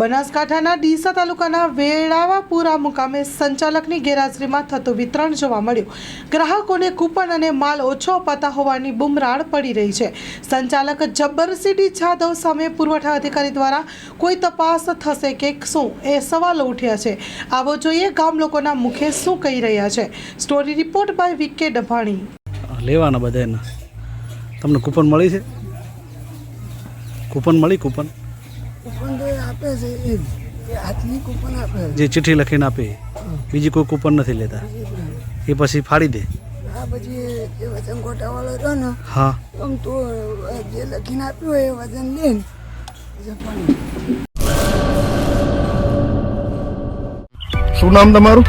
બનાસકાંઠાના ડીસા તાલુકાના વેળાવાપુરા મુકામે સંચાલકની ગેરહાજરીમાં થતું વિતરણ જોવા મળ્યું. ગ્રાહકોને કૂપન અને માલ ઓછો અપાતા હોવાની બુમરાળ પડી રહી છે. સંચાલક જબ્બરસિંહ જાદવ સામે પુરવઠા અધિકારી દ્વારા કોઈ તપાસ થશે કે શું એ સવાલો ઉઠ્યા છે. આવો જોઈએ ગામ લોકોના મુખે શું કહી રહ્યા છે. Story report by VK Dabhani. લેવાના બધા તમને કૂપન મળી છે? કૂપન મળી કૂપન? આપે છે એ જ હાથની કૂપન આપે જે ચિઠ્ઠી લખીને આપે બીજી કોઈ કૂપન નથી લેતા. એ પછી ફાડી દે. હા પછી એ- વજન ગોટાવાળો રહ્યો ને હા. આમ તો જે લખીને આપ્યું એ વજન લે શું નામ તમારું?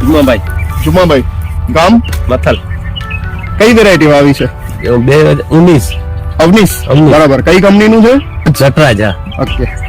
જુમાભાઈ. જુમાભાઈ. ગામ? મથલ. કઈ વેરાયટી આવી છે? એવું બે હજાર ઉન્નીસ. અવનીશ. અવનીશ. બરાબર. કઈ કંપનીનું છે? જટરાજા. ઓકે.